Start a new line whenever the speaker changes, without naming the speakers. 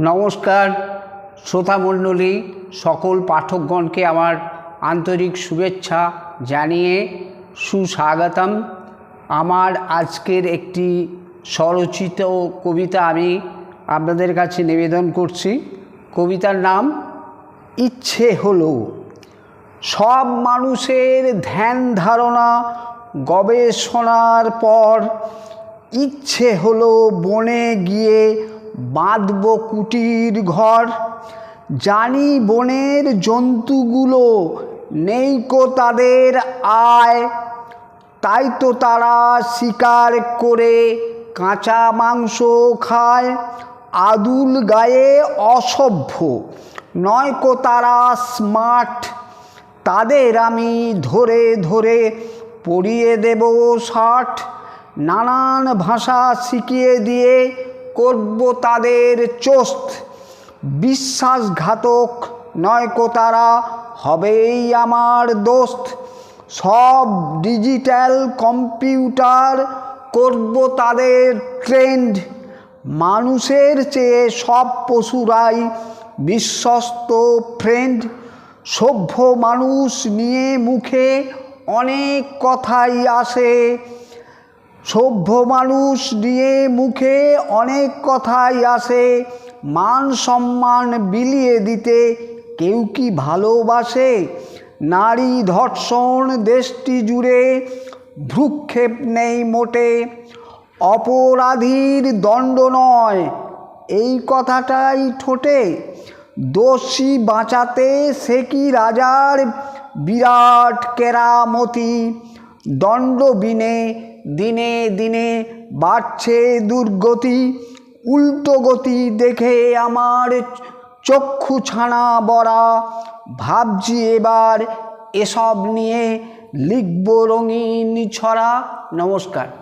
নমস্কার শ্রোতামণ্ডলী সকল পাঠকগণকে আমার আন্তরিক শুভেচ্ছা জানিয়ে সুস্বাগতম। আমার আজকের একটি স্বরচিত কবিতা আমি আপনাদের কাছে নিবেদন করছি। কবিতার নাম, ইচ্ছে হলো। সব মানুষের ধ্যান ধারণা গবেষণার পর ইচ্ছে হলো বনে গিয়ে বাঁধব কুটির ঘর। জানি বনের জন্তুগুলো নেই কো তাদের আয়। তাই তো তারা শিকার করে কাঁচা মাংস খায়। আদুল গায়ে অসভ্য, নয় কো তারা স্মার্ট। তাদের আমি ধরে ধরে পড়িয়ে দেব ষাট। নানান ভাষা শিখিয়ে দিয়ে করব তাদের চোস্ত। বিশ্বাসঘাতক নয় কো তারা, হবেই আমার দোস্ত। সব ডিজিটাল কম্পিউটার করব তাদের ট্রেন্ড। মানুষের চেয়ে সব পশুরাই বিশ্বস্ত ফ্রেন্ড। সভ্য মানুষ নিয়ে মুখে অনেক কথাই আসে। সভ্য মানুষ নিয়ে মুখে অনেক কথাই আসে। মান সম্মান বিলিয়ে দিতে কেউ কি ভালোবাসে? নারী ধর্ষণ দেশটি জুড়ে ভ্রুক্ষেপ নেই মোটে। অপরাধীর দণ্ড নয়, এই কথাটাই ঠোঁটে। দোষী বাঁচাতে সে কি রাজার বিরাট কেরামতি? দণ্ড বিনে দিনে দিনে বাড়ছে দুর্গতি, উল্টো গতি দেখে আমার চক্ষু ছানা বড়া। ভাবছি এবার এসব নিয়ে লিখব রঙিন ছড়া। নমস্কার।